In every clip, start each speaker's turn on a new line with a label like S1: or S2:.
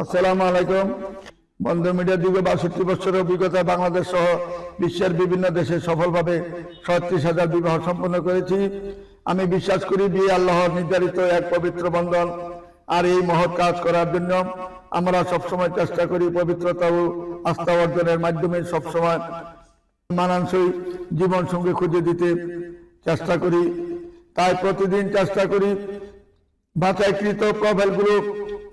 S1: আসসালামু আলাইকুম। বন্ধ মিডিয়া দীর্ঘ বাষট্টি বছরের অভিজ্ঞতা বাংলাদেশ সহ বিশ্বের বিভিন্ন দেশে সফলভাবে ছত্রিশ হাজার বিবাহ সম্পন্ন করেছি। আমি বিশ্বাস করি বিয়ে আল্লাহর নির্ধারিত এক পবিত্র বন্ধন আর এই মহৎ কাজ করার জন্য আমরা সবসময় চেষ্টা করি পবিত্রতা ও আস্থা অর্জনের মাধ্যমে সবসময় মানানসই জীবন সঙ্গী খুঁজে দিতে চেষ্টা করি। তাই প্রতিদিন চেষ্টা করি বাছাইকৃত প্রোফাইলগুলো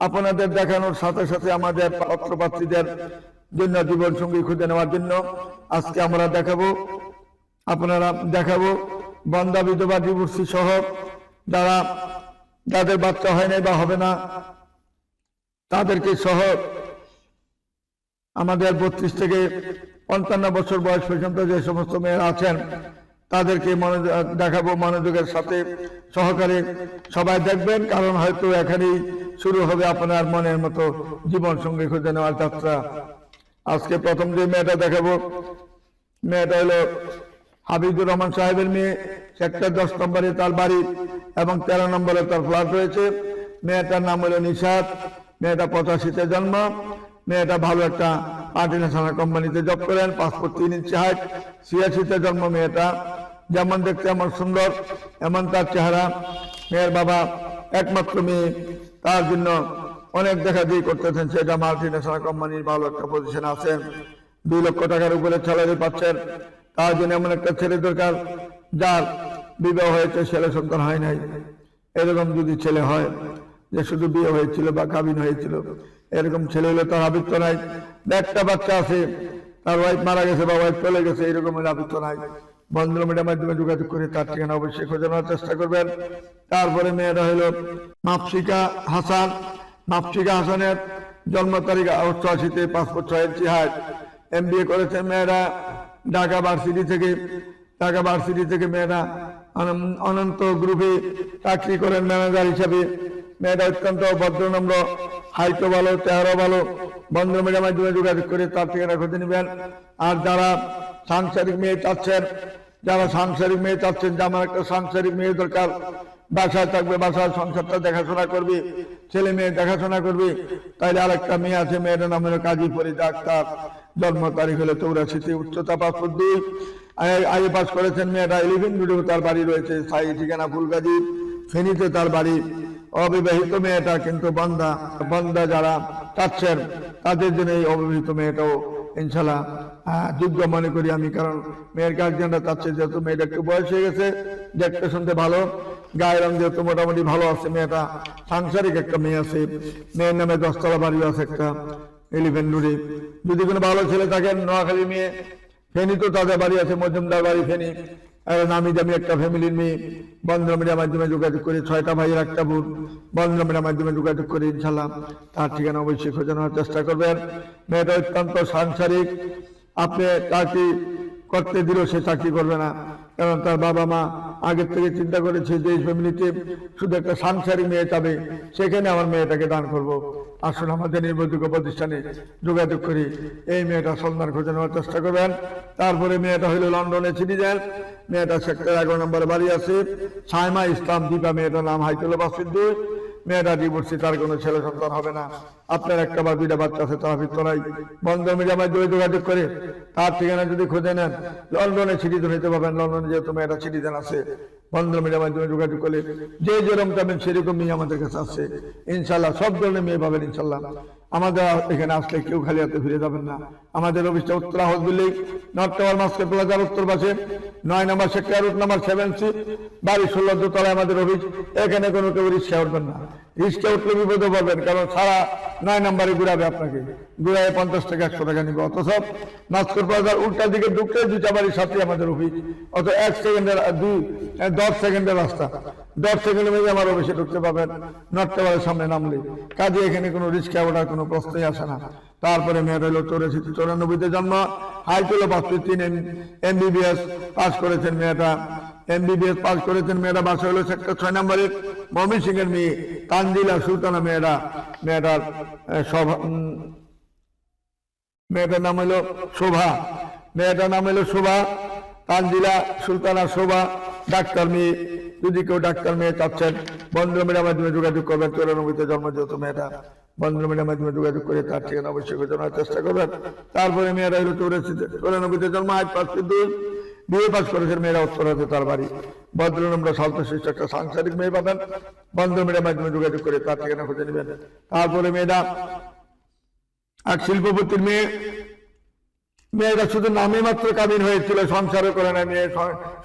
S1: আপনাদের দেখানোর সাথে সাথে আমাদের পাত্রপাত্রীদের জন্য জীবন সঙ্গী খুঁজে নেওয়ার জন্য আজকে আমরা দেখাবো, আপনারা দেখাবো বন্দা বিধবা ডিভোর্সি সহ যারা, যাদের বাচ্চা হয় নাই বা হবে না, তাদেরকে সহ আমাদের বত্রিশ থেকে পঞ্চান্ন বছর বয়স পর্যন্ত যে সমস্ত মেয়েরা আছেন তাদেরকে মনোযোগ দেখাবো মনোযোগের সাথে সহকারে। সবাই দেখবেন, কারণ হয়তো এখানেই শুরু হবে আপনার মনের মতো জীবন সঙ্গী খুঁজে নেওয়ার যাত্রা। আজকে প্রথম যে মেয়েটা দেখাবো, মেয়েটা হলো হাবিবুর রহমান সাহেবের মেয়ে। সেক্টর দশ নম্বরে তার বাড়ি এবং তেরো নম্বরে তার ফ্ল্যাট রয়েছে। মেয়েটার নাম হলো নিশাদ মেয়েটা পঁচাশিতে জন্ম। মেয়েটা ভালো একটা মাল্টিনেশনাল কোম্পানিতে জব করেন পাসপোর্ট তিন ইঞ্চি হাইট ছিয়াশিতে জন্ম মেয়েটা। যেমন দেখতে এমন সুন্দর, এমন তার চেহারা। মেয়ের বাবা একমাত্র মেয়ে, তার জন্য অনেক দেখা দিয়ে করতেছেন। সেটা মাল্টিনেশনাল কোম্পানির ভালো একটা পজিশন আছেন দুই লক্ষ টাকার উপরে স্যালারি পাচ্ছেন। তার জন্য এমন একটা ছেলে দরকার, যার বিবাহ হয়েছে, ছেলে সন্তান হয় নাই। এরকম যদি ছেলে হয়, যে শুধু বিয়ে হয়েছিল বা কাবিন হয়েছিল, এরকম ছেলে হলে তার আবৃত্ত নাই। একটা বাচ্চা আছে, তার ওয়াইফ মারা গেছে বা ওয়াইফ চলে গেছে, এরকমের আবৃত্ত নাই। বন্ধুর মিডিয়ার মাধ্যমে যোগাযোগ করে তার ঠিকানা অবশ্যই খোঁজে নেওয়ার চেষ্টা করবেন। তারপরে মেয়েরা হলো মাপসিকা হাসান। মাপসিকা হাসানের জন্ম তারিখ অষ্টআশিতে পাসপোর্ট ছয় ইঞ্চি হাইট এম করেছে মেয়েরা ঢাকা ভার্সিটি থেকে। ঢাকা ভার্সিটি থেকে মেয়েরা অনন্ত গ্রুপে চাকরি করেন ম্যানেজার হিসাবে। মেয়েটা অত্যন্ত ভদ্রনম্র হাইটও ভালো চেহারা ভালো, বন্ধ মিডিয়ার মাধ্যমে যোগাযোগ করে তার ঠিকানা খুঁজে নেবেন। আর যারা সাংসারিক মেয়ে চাচ্ছেন, যারা সাংসারিক মেয়ে চাচ্ছেন, যে আমার একটা সাংসারিক মেয়ে দরকার, বাসায় থাকবে, বাসার সংসারটা দেখাশোনা করবে, ছেলে মেয়ে দেখাশোনা করবে। তাইলে আরেকটা মেয়ে আছে মেয়েটার নাম হলো কাজী পরি ডাক্তার জন্ম তারিখ হলো চৌরাশিতে, উচ্চতা পাসপোর্ট দুই। আগে পাস করেছেন মেয়েটা ইলেভেন ভিডিও তার বাড়ি রয়েছে, স্থায়ী ঠিকানা ফুলগাজী। ফেনীতে তার বাড়ি অবিবাহিত মেয়েটা কিন্তু বন্দা বন্দা যারা চাচ্ছেন তাদের জন্য এই অবিবাহিত মেয়েটাও ইনশাল্লাহ যোগ্য মনে করি আমি, কারণ মেয়ের গার্জিয়ানরা চাচ্ছে যেহেতু মেয়েটা একটু বয়স হয়ে গেছে, দেখতে শুনতে ভালো, গায়ের রং যেহেতু মোটামুটি ভালো আছে, মেয়েটা সাংসারিক একটা মেয়ে আছে, মেয়ের নামে দশতলা বাড়ি আছে একটা এলিভেন নুরে যদি কোনো ভালো ছেলে থাকেন নোয়াখালী মেয়ে, ফেনী তো তাদের বাড়ি আছে, মজুমদার বাড়ি, ফেনী। নামি দামি একটা ফ্যামিলির মেয়ে বন্ধন মিডিয়ার মাধ্যমে যোগাযোগ করে, ছয়টা ভাইয়ের একটা বোন বন্ধন মিডিয়ার মাধ্যমে যোগাযোগ করে ইনশাল্লাহ তার ঠিকানা অবশ্যই খোঁজানোর চেষ্টা করবেন। মেয়েটা অত্যন্ত সাংসারিক। আপনি চাকরি করতে দিলেও সে চাকরি করবে না। কারণ তার বাবা মা আগের থেকে চিন্তা করেছে যে এই ফ্যামিলিতে শুধু একটা সাংসারিক মেয়ে চাবে, সেখানে আমার মেয়েটাকে দান করব। আসুন আমাদের নির্ভরযোগ্য প্রতিষ্ঠানে যোগাযোগ করি। এই মেয়েটা সন্ধান খুঁজে নেওয়ার চেষ্টা করবেন। তারপরে মেয়েটা হলো লন্ডনে সিটিজেন। মেয়েটা সেক্টর এগারো নম্বর বাড়ি আছে। সাইমা ইসলাম দীপা, মেয়েটার নাম হাইতুল বাসিদ্দুর মেয়েটা ডিভোর্সি তার কোনো ছেলে সন্তান হবে না। আপনার একটা বা দুইটা বাচ্চা আছে, তার ভিতর নাই। বন্ধ মিডিয়া দই যোগাযোগ করে। তার ঠিকানা যদি খুঁজে নেন, লন্ডনে সিটিজন নিতে পারবেন। লন্ডনে যেহেতু মেয়েরা সিটিজেন আছে যে যেরকম চাবেন সেরকম মেয়ে আমাদের কাছে আছে। ইনশাল্লাহ সব ধরনের মেয়ে পাবেন ইনশাল্লাহ আমাদের এখানে আসলে কেউ খালি হাতে ফিরে যাবেন না। আমাদের অফিসটা উত্তরা বিল্ডিং, নর্থ টাওয়ার মাস্কের প্লাজার উত্তর পাশে। নয় নম্বর sector, route number seven C, বাড়ি ষোলো দোতলায় আমাদের অফিস। এখানে কোনো কেউ রিক্সা উঠবেন না। রিক্সা উঠলে বিপদে পড়বেন, কারণ সারা নয় নম্বরে ঘুরাবে আপনাকে। ঘুরায় পঞ্চাশ টাকা একশো টাকা নিবে। অথচ মাস্কর প্লাজার উল্টার দিকে ঢুকতে দুইটা বাড়ির সাথে আমাদের অফিস। অত এক সেকেন্ডের, দুই, দশ সেকেন্ডের রাস্তা। দশ সেকেন্ডের মধ্যে আমার অফিসে ঢুকতে পাবেন নর্থ টাওয়ারের সামনে নামলে। কাজে এখানে কোনো রিক্সা ওঠার কোনো প্রশ্নই আসে না। তারপরে মেয়ের হলো চৌরাশি চৌরানব্বইতে জন্ম হাইকুলো পাঁচটি তিন এমবিবিএস পাস করেছেন মেয়েটা। এমবিবিএস পাস করেছেন মেয়েটা বাসা হলো সেক্টর ছয় নম্বরের ময়মন সিং এর মেয়ে তানজিলা সুলতানা মেয়েরা, মেয়েটার সভা মেয়েটার নাম হলো শোভা। মেয়েটার নাম হলো শোভা তানজিলা সুলতানা শোভা, ডাক্তার মেয়ে। যদি কেউ ডাক্তার মেয়ে চাচ্ছেন বন্ধু মেয়ের মাধ্যমে যোগাযোগ করবেন। চৌরানব্বইতে জন্ম যেহেতু মেয়েটা বন্ধন মিডিয়ার মাধ্যমে যোগাযোগ করে তার ঠিকানা অবশ্যই জানার চেষ্টা করবেন। তারপরে মেয়েরা হলো চৌরাশিতে, চৌরানব্বইতে জন্ম, আজ পাঁচটি দুই বিয়ে পাস করেছেন মেয়েরা আছে তার বাড়ি। ভদ্রনম্র সাল্প শিষ্ট একটা সাংসারিক মেয়ে পাবেন। বন্ধু মিডিয়ার মাধ্যমে যোগাযোগ করে তার ঠিকানা খুঁজে নেবেন। তারপরে মেয়েরা, এক শিল্পপতির মেয়ে মেয়েরা শুধু নামে মাত্র কাবিন হয়েছিল, সংসারও করে না মেয়ে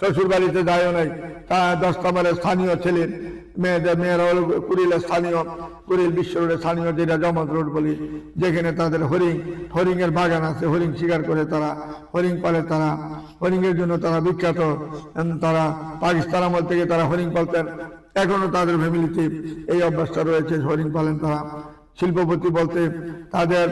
S1: শ্বশুর বাড়িতে যায়ও নাই। তা দশতমারের স্থানীয় ছিলেন, মেয়েদের মেয়েরা হলো কুড়িলের স্থানীয়, কুড়িল বিশ্ব রোডের স্থানীয় যেটা জমত রোড বলি, যেখানে তাদের হরিং হরিং এর বাগান আছে হরিং শিকার করে তারা হরিং পালে তারা হরিং এর জন্য তারা বিখ্যাত তারা পাকিস্তান আমল থেকে তারা হরিং পালতেন। এখনও তাদের ফ্যামিলিতে এই অভ্যাসটা রয়েছে হরিং পালেন তারা। শিল্পপতি বলতে তাদের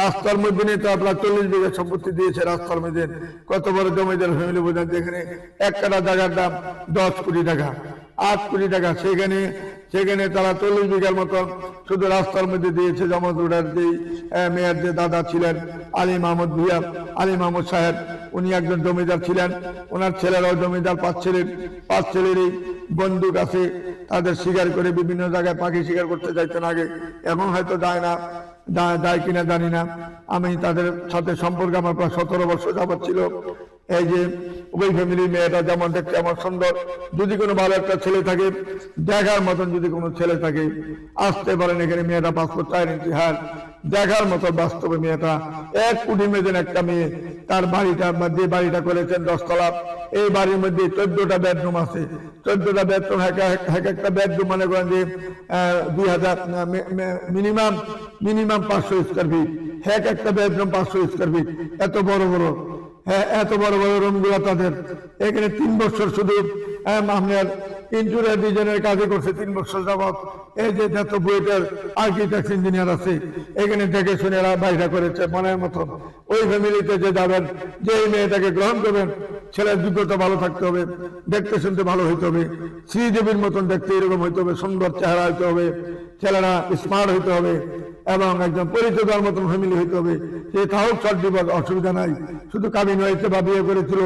S1: রাস্তার মধ্যে নিয়ে তো আপনার চল্লিশ বিঘা সম্পত্তি দিয়েছে রাস্তার মধ্যে কত বড় জমিদার ফ্যামিলি বোঝান যেখানে এক কাটা জায়গার দাম দশ কোটি টাকা। আট কোটি টাকা। সেখানে সেখানে তারা চল্লিশ বিঘার মতো শুধু রাস্তার মধ্যে দিয়েছে জমজুড়ার যে আহ, মেয়ের যে দাদা ছিলেন আলী মাহমুদ ভুইয়া আলী মাহমুদ সাহেব উনি একজন জমিদার ছিলেন। ওনার ছেলেরাও জমিদার পাঁচ ছেলের পাঁচ ছেলেরই বন্দুক আছে। তাদের শিকার করে বিভিন্ন জায়গায় পাখি শিকার করতে চাইতেন আগে। এখন হয়তো যায় না যা- যায় কিনা জানি না। আমি তাদের সাথে সম্পর্ক আমার প্রায় সতেরো বছর যাবত ছিল। এই যে ওই ফ্যামিলির মেয়েটা যেমন দেখতে আমার সুন্দর, যদি কোনো ভালো একটা ছেলে থাকে, দেখার মতন যদি কোনো ছেলে থাকে, আসতে পারেন এখানে মেয়েটা পাসপোর্ট চাই নিচ্ছি হ্যাঁ দেখার মতো বাস্তবে মেয়েটা, এক কোটি মেয়েদের একটা মেয়ে, তার বাড়িটা যে বাড়িটা করেছেন দশতলা, এই বাড়ির মধ্যে চোদ্দটা বেডরুম আছে, চোদ্দটা বেডরুম এক এক- এক একটা বেডরুম মনে করেন যে দুই হাজার মিনিমাম মিনিমাম পাঁচশো স্কোয়ার ফিট এক একটা বেডরুম পাঁচশো স্কোয়ার ফিট এত বড় বড়। এত বড় বড় রুমগুলা তাদের। এখানে তিন বছর শুধু আপনার ইন্টুরিয়ার ডিজাইনের কাজে করছে তিন বছর যাবত এই যে যত বুয়েটের আর্কিটেক্ট ইঞ্জিনিয়ার আছে, এখানে দেখে শুনে এরা বাইরা করেছে, মনের মতন। ওই ফ্যামিলিতে যে যাবেন, যে এই মেয়েটাকে গ্রহণ করবেন, ছেলের যোগ্যতা ভালো থাকতে হবে, দেখতে শুনতে ভালো হইতে হবে, শ্রীদেবীর মতন দেখতে এরকম হইতে হবে, সুন্দর চেহারা হইতে হবে। ছেলেরা স্মার্ট হইতে হবে এবং একজন পরিচয় মতন ফ্যামিলি হইতে হবে। সে তাও বিপদ অসুবিধা নাই। শুধু কাবিন হয়েছে বা বিয়ে করেছিল,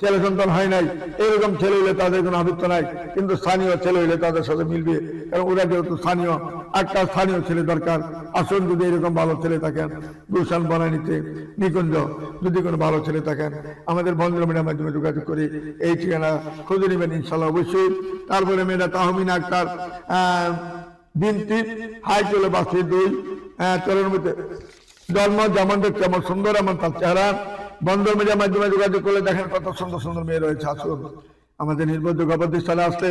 S1: ছেলে সন্তান হয় নাই, এরকম ছেলে হইলে তাদের কোনো আবৃত্ত নাই। কিন্তু স্থানীয় ছেলে হইলে তাদের সাথে মিলবে। কারণ ওরা যেহেতু স্থানীয়, একটা স্থানীয় ছেলে দরকার। আসুন যদি এরকম ভালো ছেলে থাকেন, গুলশান বনানীতে, নিকুঞ্জ যদি কোনো ভালো ছেলে থাকেন, আমাদের বন্ধুমিনের মাধ্যমে যোগাযোগ করে এই ঠিকানা খুঁজে নেবেন ইনশাল্লাহ অবশ্যই। তারপরে মেয়েরা তাহমিনা আক্তার আহ, তিন হাই চলে বাসে দুই। হ্যাঁ চলের মধ্যে। জন্ম যেমন দেখতে এমন সুন্দর এমন তার চেহারা। বন্ধ মিডিয়ার মাধ্যমে যোগাযোগ করলে দেখেন কত সুন্দর সুন্দর মেয়ে রয়েছে আসুন আমাদের নির্ভরযোগ্য প্রতিষ্ঠানে আসলে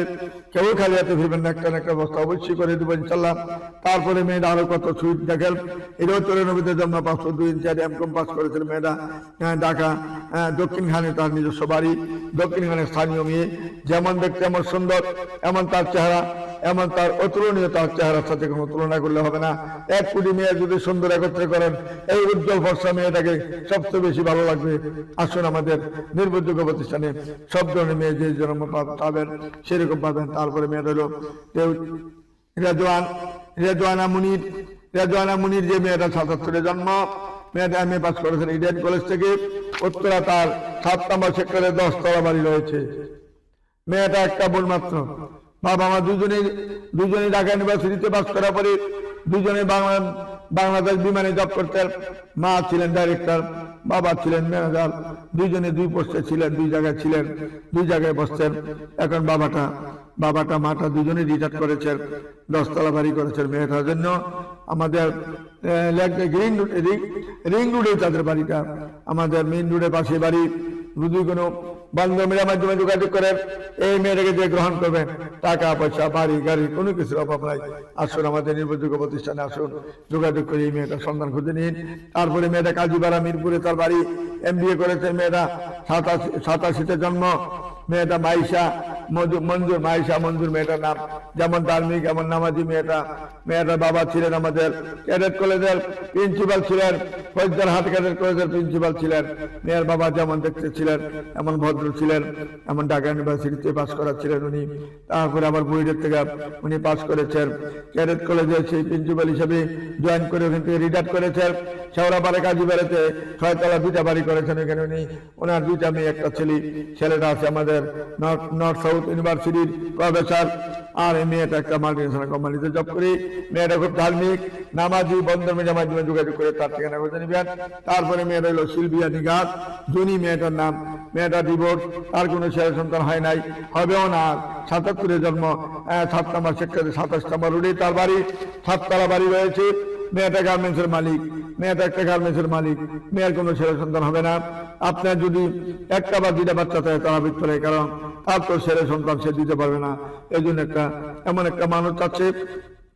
S1: কেউ খালি হাতে ফিরবেন না একটা একটা বস্তা অবশ্যই করে দেবো ইনশাল্লাহ। তারপরে মেয়েরা আরও কত সুইট দেখেন। এটাও চৌরানব্বইতে জন্ম পাঁচশো দুই ইঞ্চি এম কম পাস করেছিল মেয়েরা। হ্যাঁ, ঢাকা হ্যাঁ, দক্ষিণখানে তার নিজস্ব বাড়ি। দক্ষিণখানে স্থানীয় মেয়ে। যেমন দেখতে এমন সুন্দর এমন তার চেহারা। এমন তার অতুলনীয় তার চেহারার সাথে কোনো তুলনা করলে হবে না। এক কোটি মেয়ে যদি সুন্দর একত্রে করেন, এই উজ্জ্বল ফর্সা মেয়েটাকে সবচেয়ে বেশি ভালো লাগবে। আসুন আমাদের নির্ভরযোগ্য প্রতিষ্ঠানে সব ধরনের মেয়ে যে জন্ম পাবেন সেরকম পাবেন। তারপরে মেয়ে কেউ রেজওয়ান, রেজওয়ানা মুনির। রেজওয়ানা মুনির যে মেয়েটা সাতাত্তরে জন্ম, মেয়েটা এম এ পাস করেছেন ইডেন কলেজ থেকে। উত্তরা তার সাত নম্বর সেক্টরে দশ তলা বাড়ি রয়েছে। মেয়েটা একটা বোন মাত্র। বাবা মা দুজনে দুজনে ঢাকা ইউনিভার্সিটিতে পাস করার পরে দুজনে বাংলা, বাংলাদেশ বিমানে জব করতেন মা ছিলেন ডাইরেক্টর বাবা ছিলেন ম্যানেজার দুইজনে দুই পোস্টে ছিলেন, দুই জায়গায় ছিলেন, দুই জায়গায় বসছেন এখন বাবাটা বাবাটা, মাটা দুজনে রিটায়ার করেছেন, দশতলা বাড়ি করেছেন মেয়েটার জন্য। আমাদের গ্রিন রিং রোডে তাদের বাড়িটা। আমাদের মেইন রোডের পাশে বাড়ি। যদি কোনো বান্ধবীরা মাধ্যমে যোগাযোগ করেন এই মেয়েটাকে যে গ্রহণ করবেন টাকা, পয়সা, বাড়ি, গাড়ি, কোনো কিছুর অভাব নাই। আসুন আমাদের নির্ভরযোগ্য প্রতিষ্ঠানে আসুন, যোগাযোগ করে এই মেয়েটার সন্ধান খুঁজে নিন। তারপরে মেয়েটা কাজীবাড়া মিরপুরে তার বাড়ি, এম করেছে মেয়েটা সাতাশি, সাতাশিতে জন্ম, মেয়েটা মঞ্জু- মঞ্জুর মাইশা, মঞ্জুর মেয়েটার নাম। যেমন ধার্মিক এমন নামাজি মেয়েটা। মেয়েটার বাবা ছিলেন আমাদের ক্যাডেট কলেজের প্রিন্সিপাল ছিলেন, ফৌজদার হাট ক্যাডেট কলেজের প্রিন্সিপাল ছিলেন। মেয়ের বাবা যেমন দেখতে ছিলেন এমন ভদ্র ছিলেন এমন ঢাকা ইউনিভার্সিটিতে পাস করা ছিলেন উনি। তারপরে আবার বুয়েটের থেকে উনি পাস করেছেন। ক্যাডেট কলেজে সেই প্রিন্সিপাল হিসেবে জয়েন করে ওখান থেকে রিটায়ার করেছেন। শেওড়াপাড়ে কাজী বাড়িতে ছয়তলা দুইটা বাড়ি করেছেন এখানে উনি। ওনার দুইটা মেয়ে, একটা ছেলে। ছেলেটা আছে আমাদের নর্থ নর্থ সাউথ ইউনিভার্সিটির প্রফেসর। আর এই মেয়েটা একটা মাল্টিনেশনাল কোম্পানিতে জব করি। মেয়েটা খুব ধার্মিক, নামাজি, বন্ধন মিডিয়ার মাধ্যমে যোগাযোগ করে তার ঠিকানা খুঁজে নেবেন তারপরে মেয়েটা হলো সিলভিয়া নিগাত জুনি মেয়েটার নাম, মেয়েটা ডিভোর্স তার কোনো ছেলে সন্তান হয় নাই, হবেও না। সাতাত্তরে জন্ম সাত নম্বর সেক্টরে সাতাশ নম্বর রোডে তার বাড়ি, সাততলা বাড়ি রয়েছে। মেয়েটা গার্মেন্টসের মালিক মেয়েটা একটা গার্মেন্টসের মালিক, মেয়ের কোনো ছেলে সন্তান হবে না। আপনার যদি একটা বা দুইটা বাচ্চা থাকে তারা ভিতরে কারণ তার তো ছেলে সন্তান সে দিতে পারবে না। এই জন্য একটা, এমন একটা মানুষ চাচ্ছে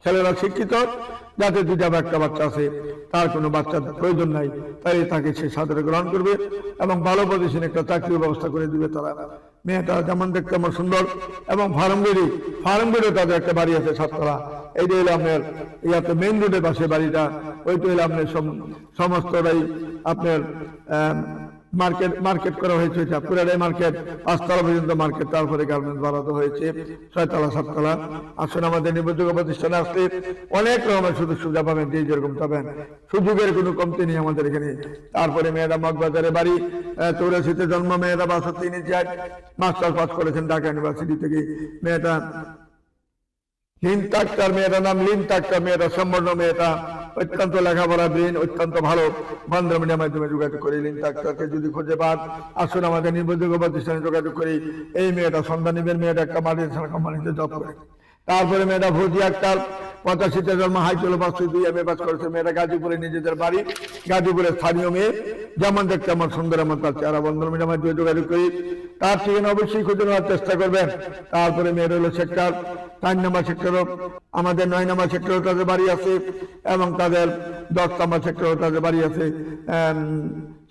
S1: ছেলেরা শিক্ষিত, যাতে দুইটা বা একটা বাচ্চা আছে, তার কোনো বাচ্চার প্রয়োজন নাই। তাই তাকে সে সাদরে গ্রহণ করবে এবং ভালো পজিশনে একটা চাকরির ব্যবস্থা করে দিবে তারা। মেয়েটা যেমন দেখতে আমার সুন্দর এবং ফার্মগিরি ফার্মগেরি তাদের একটা বাড়ি আছে সাততলা। এইটা হলো আপনার ইয়াতে মেইন রোডের পাশে বাড়িটা। ওইটা হলো আপনার সমস্ত সমস্তটাই আপনার মার্কেট মার্কেট করা হয়েছে মার্কেট পাঁচতলা পর্যন্ত মার্কেট তারপরে গার্মেন্টস বাড়াতে হয়েছে, ছয়তলা, সাততলা। আসুন আমাদের প্রতিষ্ঠানে আসলে অনেক রকমের সুযোগ সুবিধা পাবেন, যে যেরকম পাবেন। সুযোগের কোনো কমতি নেই আমাদের এখানে। তারপরে মেয়েরা মগবাজারে বাড়ি চৌরাশিতে জন্ম, মেয়েরা বাষট্টি নিচে মাস্টার পাস করেছেন ঢাকা ইউনিভার্সিটি থেকে। মেয়েটা লিন তাক্তার মেয়েটা নাম লিন তাক্তার মেয়েটা সম্পূর্ণ মেয়েটা। অত্যন্ত লেখাপড়া দিন, অত্যন্ত ভালো। বন্ধ মিডিয়ার মাধ্যমে যোগাযোগ করে নিন, ডাক্তারকে যদি খুঁজে পান, আসুন আমাদের নির্ভরযোগ্য প্রতিষ্ঠানে যোগাযোগ করি। এই মেয়েটা সন্ধান নিবেন, মেয়েটা একটা মাল্টিনেশনাল কোম্পানিতে জব করে। তারপরে মেয়েটা ভোজি আক্তার পঁচাশিতে জন্ম হাই চলো পাঁচশো দুই এম এ পাস করেছে। মেয়েটা গাজীপুরে নিজেদের বাড়ি, গাজীপুরের স্থানীয় মেয়ে। যেমন দেখতে আমার সুন্দর এমন তার চেহারা বন্ধন মিডিয়ার মাধ্যমে যোগাযোগ করি। তার ঠিকানা অবশ্যই খুঁজে নেওয়ার চেষ্টা করবেন তারপরে মেয়ের হলো সেক্টর চার নম্বর সেক্টরও আমাদের নয় নম্বর সেক্টরও তাদের বাড়ি আছে এবং তাদের দশ নম্বর সেক্টরও তাদের বাড়ি আছে।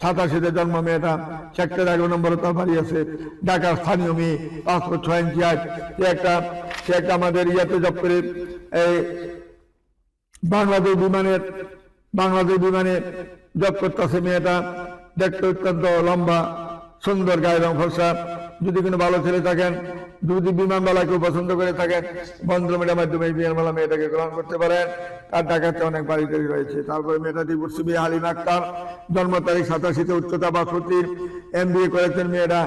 S1: সাতাশিতে জন্ম মেয়েটা সেক্টর এগারো নম্বরও তার বাড়ি আছে। ঢাকার স্থানীয় মেয়ে পাসপোর্ট ছয় ইঞ্চি হাইট। সে একটা সে একটা আমাদের ইয়াতে জব করে। এই বাংলাদেশ বিমানের বাংলাদেশ বিমানে জব করতেছে মেয়েটা। দেখতে অত্যন্ত লম্বা, সুন্দর গায়ের রং ফর্সা। যদি কোনো ভালো ছেলে থাকেন, যদি বিমানবালাকেও পছন্দ করে থাকেন, বন্ধ বন্ধুমের মাধ্যমে বিমানবালা মেয়েটাকে গ্রহণ করতে পারেন। তার ঢাকাতে অনেক বাড়ি টাড়ি রয়েছে। তারপরে মেয়েটা ডিভোর্সি বিয়ে হালিম আক্তার। জন্ম তারিখ সাতাশিতে উচ্চতা বাষট্টি। এম বি এ করেছেন মেয়েরা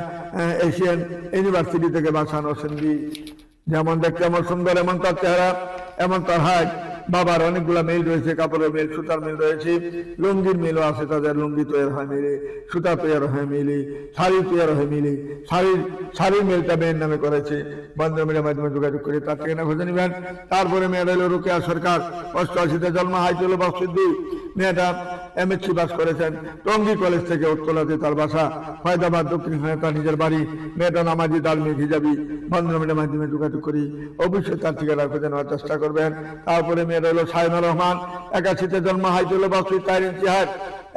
S1: এশিয়ান ইউনিভার্সিটি থেকে বাসানো সেন্দি যেমন দেখতে এমন সুন্দর, এমন তার চেহারা, এমন তার হাইট বাবার অনেকগুলা মিল রয়েছে, কাপড়ের মিল সুতার মিল রয়েছে, লুঙ্গির মিলও আছে তাদের, লুঙ্গি তৈরি হয় মিলে সুতা তৈরি হয় মিলে শাড়ি তৈরি হয় মিলে শাড়ির শাড়ির মিলটা মেয়ের নামে করেছে বন্ধু মিলের মাধ্যমে যোগাযোগ করে তার না খুঁজে নেবেন। তারপরে মেয়েরা হলো রুকেয়া সরকার, অষ্টআশিতে জন্ম হাইচল বাসুদ্দি মেয়েটা এমএসসি পাস করেছেন। টঙ্গী কলেজ থেকে উত্তলাতে তার বাসা। ফায়দাবাদ দক্ষিণ তার নিজের বাড়ি। মেয়েটা নামাজি দালমি হিজাবি। বন্ধুমিলের মাধ্যমে যোগাযোগ করি। অবশ্যই তার ঠিকানা খুঁজে নেওয়ার চেষ্টা করবেন। তারপরে মেয়েটা হলো সাইমা রহমান। একাশিতে জন্ম বাসু চার ইঞ্চি হাট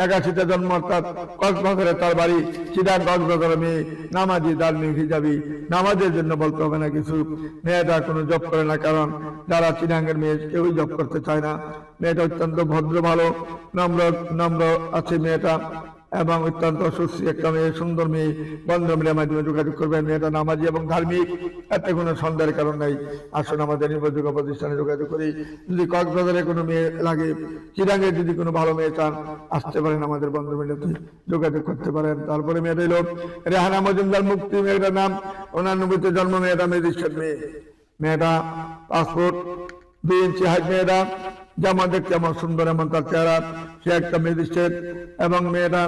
S1: একাশিতে জন্ম, অর্থাৎ কক্সবাজারে তার বাড়ি সিধা কক্সবাজার মেয়ে নামাজি দালমি হিজাবি। নামাজের জন্য বলতে হবে না কিছু। মেয়েটা কোনো জব করে না, কারণ যারা চিনাঙ্গের মেয়ে কেউই জব করতে চায় না। মেয়েটা অত্যন্ত ভদ্র, ভালো, নম্র নম্র আছে মেয়েটা। এবং অত্যন্ত সুশ্রী একটা মেয়ে, সুন্দর মেয়ে। বন্ধ মিলের মাধ্যমে যোগাযোগ করবেন। মেয়েটা নামাজি এবং ধার্মিক। এতে কোনো সন্দেহের কারণ নাই। আসুন আমাদের নির্ভরযোগ্য প্রতিষ্ঠানে যোগাযোগ করি। যদি কক্সবাজারে কোনো মেয়ে লাগে, চিরাঙ্গে যদি কোনো ভালো মেয়ে চান, আসতে পারেন আমাদের বন্ধু মিলেতে যোগাযোগ করতে পারেন। তারপরে মেয়েটা এলো রেহানা মজুমদার মুক্তি মেয়েটার নাম উনানব্বইতে জন্ম, মেয়েটা মেয়েদের মেয়ে। মেয়েটা পাসপোর্ট দুই ইঞ্চি হাইট মেয়েটা। যেমন দেখতে আমার সুন্দর এমন তার চেহারা, সে একটা ম্যাজিস্ট্রেট এবং মেয়েটা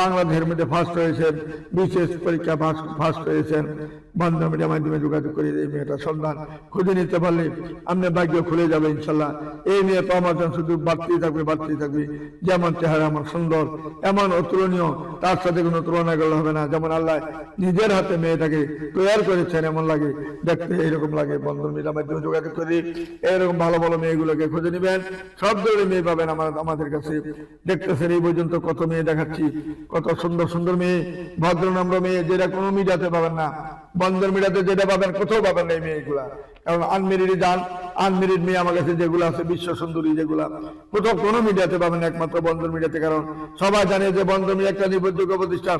S1: বাংলাদেশের মধ্যে ফার্স্ট হয়েছেন বিশেষ পরীক্ষা ফার্স্ট হয়েছেন বন্ধ মিডিয়ার মাধ্যমে যোগাযোগ করে, এই মেয়েটা সন্ধান খুঁজে নিতে পারলে আপনি ভাগ্য খুলে যাবে ইনশাল্লাহ এই মেয়ে তো আমার জন্য শুধু বাড়তেই থাকবে বাড়তেই থাকবে। যেমন চেহারা এমন সুন্দর, এমন অতুলনীয়, তার সাথে কোনো তুলনা করলে হবে না। যেমন আল্লাহ নিজের হাতে মেয়েটাকে তৈরি করেছেন, এমন লাগে, দেখতে এইরকম লাগে। বন্ধন মিডিয়ার মাধ্যমে যোগাযোগ করি, এরকম ভালো ভালো মেয়েগুলোকে খুঁজে নিবেন। সব ধরনের মেয়ে পাবেন আমার, আমাদের কাছে। দেখতেছেন এই পর্যন্ত কত মেয়ে দেখাচ্ছি। কত সুন্দর সুন্দর মেয়ে ভদ্র নম্র মেয়ে, যেটা কোনো মিডিয়াতে পাবেন না। বন্ধন মিডিয়াতে যেটা পাবেন, কোথাও পাবেন না এই মেয়েগুলা। কারণ আনমেরিড যান, আনমেরিড মেয়ে আমার কাছে যেগুলো আছে, বিশ্ব সুন্দরী যেগুলা, কোথাও কোনো মিডিয়াতে পাবেন একমাত্র বন্ধন মিডিয়াতে। কারণ সবাই জানে যে বন্ধন মিডিয়া একটা নির্ভরযোগ্য প্রতিষ্ঠান।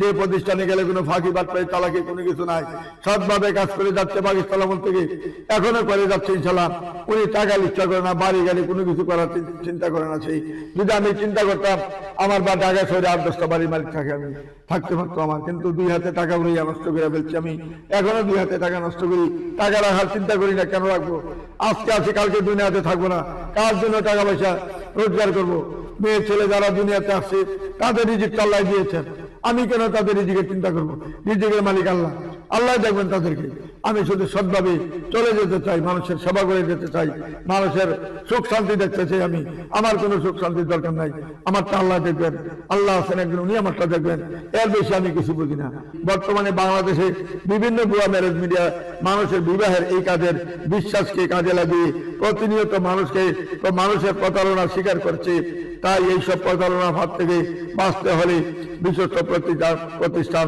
S1: যে প্রতিষ্ঠানে গেলে কোনো ফাঁকি বাটপাই চালাকি, কোনো কিছু নাই। সৎভাবে কাজ করে যাচ্ছে পাকিস্তান থেকে। এখনও করে যাচ্ছে ইনশাল্লাহ উনি টাকা ইচ্ছা করে না, বাড়ি গাড়ি, কোনো কিছু করার চিন্তা করে না সেই। যদি আমি চিন্তা করতাম, আমার বা টাকা শহরে আট, দশটা বাড়ি মালিক থাকে আমি, থাকতে পারতো আমার। কিন্তু দুই হাতে টাকা উড়িয়ে নষ্ট করে ফেলছি আমি। আমি। এখনও দুই হাতে টাকা নষ্ট করি। টাকা রাখার চিন্তা করি না, কেন রাখব? আজকে আছে, কালকে দুনিয়াতে থাকব না। কার জন্য টাকা পয়সা রোজগার করব? মেয়ে, ছেলে যারা দুনিয়াতে আসছে, তাদের রিজিক আল্লাহ দিয়েছেন। আমি কেন তাদের রিজিকের চিন্তা করব? রিজিকের মালিক আল্লাহ। আল্লাহ দেখবেন তাদেরকে। আমি শুধু সৎভাবে চলে যেতে চাই, মানুষের সেবা করে যেতে চাই, মানুষের সুখ শান্তি দেখতে চাই আমি। আমার কোনো সুখ শান্তির দরকার নাই, আমারটা আল্লাহ দেখবেন, আল্লাহ আছেন একজন, উনি আমারটা দেখবেন। এর বেশি আমি কিছু বুঝি না। বর্তমানে বাংলাদেশে বিভিন্ন ভুয়া ম্যারেজ মিডিয়া মানুষের বিবাহের এই কাজের বিশ্বাসকে কাজে লাগিয়ে প্রতিনিয়ত মানুষকে মানুষের প্রতারণা স্বীকার করছে। তাই এইসব প্রতারণার হাত থেকে বাঁচতে হলে বিশ্বস্ত প্রতিষ্ঠান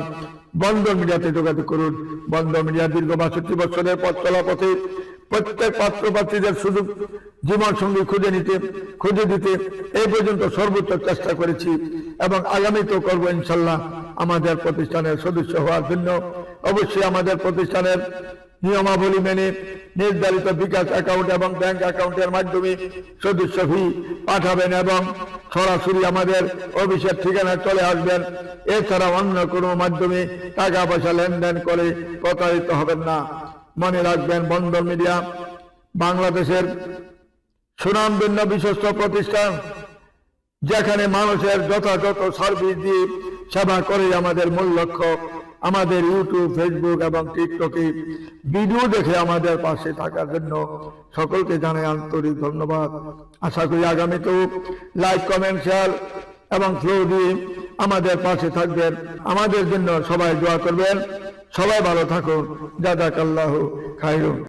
S1: বন্দর মিডিয়াতে যোগাযোগ করুন। বন্দর মিডিয়া দীর্ঘ বাষট্টি বছরের পথ চলা পথে প্রত্যেক পাত্র প্রার্থীদের সুযোগ জীবন সঙ্গী খুঁজে নিতে, খুঁজে দিতে এ পর্যন্ত সর্বোচ্চ চেষ্টা করেছি এবং আগামীতেও করব ইনশাল্লাহ। আমাদের প্রতিষ্ঠানের সদস্য হওয়ার জন্য অবশ্যই আমাদের প্রতিষ্ঠানের নিয়মাবলী মেনে নির্ধারিত বিকাশ অ্যাকাউন্ট এবং ব্যাংক অ্যাকাউন্টের মাধ্যমে সদস্য ফি পাঠাবেন এবং সরাসরি আমাদের অফিসের ঠিকানায় চলে আসবেন। এছাড়া অন্য কোনো মাধ্যমে টাকা পয়সা লেনদেন করে প্রতারিত হবেন না। মনে রাখবেন বন্দর মিডিয়া বাংলাদেশের সুনামধন্য বিশ্বস্ত প্রতিষ্ঠান, যেখানে মানুষের যথাযথ সার্ভিস দিয়ে সেবা করে আমাদের মূল লক্ষ্য। আমাদের ইউটিউব ফেসবুক এবং টিকটকে ভিডিও দেখে আমাদের পাশে থাকার জন্য সকলকে জানাই আন্তরিক ধন্যবাদ। আশা করি আগামীতেও লাইক কমেন্ট শেয়ার এবং ফ্লো দিয়ে আমাদের পাশে থাকবেন। আমাদের জন্য সবাই দোয়া করবেন। সবাই ভালো থাকুন। জাজাকাল্লাহ খাইরুন।